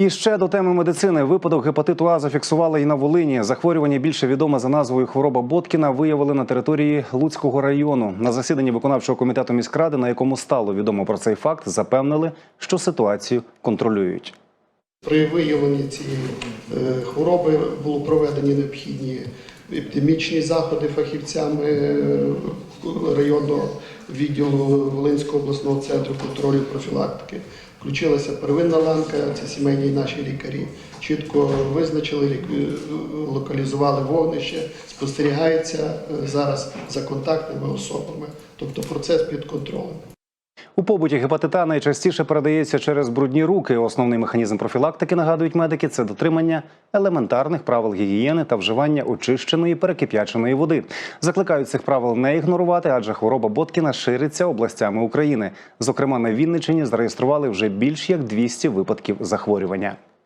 І ще до теми медицини випадок гепатиту А зафіксували і на Волині. Захворювання більше відоме за назвою хвороба Боткіна виявили на території Луцького району. На засіданні виконавчого комітету міськради, на якому стало відомо про цей факт, запевнили, що ситуацію контролюють. При виявленні цієї е, хвороби було проведені необхідні епідемічні заходи фахівцями е, районного відділу Волинського обласного центру контролю профілактики. Включилася первинна ланка, це сімейні наші лікарі. Чітко визначили, локалізували вогнище, спостерігається е, зараз за контактними особами, тобто процес під контролем. У побуті гепатита найчастіше передається через брудні руки. Основний механізм профілактики, нагадують медики, це дотримання елементарних правил гігієни та вживання очищеної перекип'яченої води. Закликають цих правил не ігнорувати, адже хвороба Боткіна шириться областями України. Зокрема, на Вінниччині зареєстрували вже більш як 200 випадків захворювання.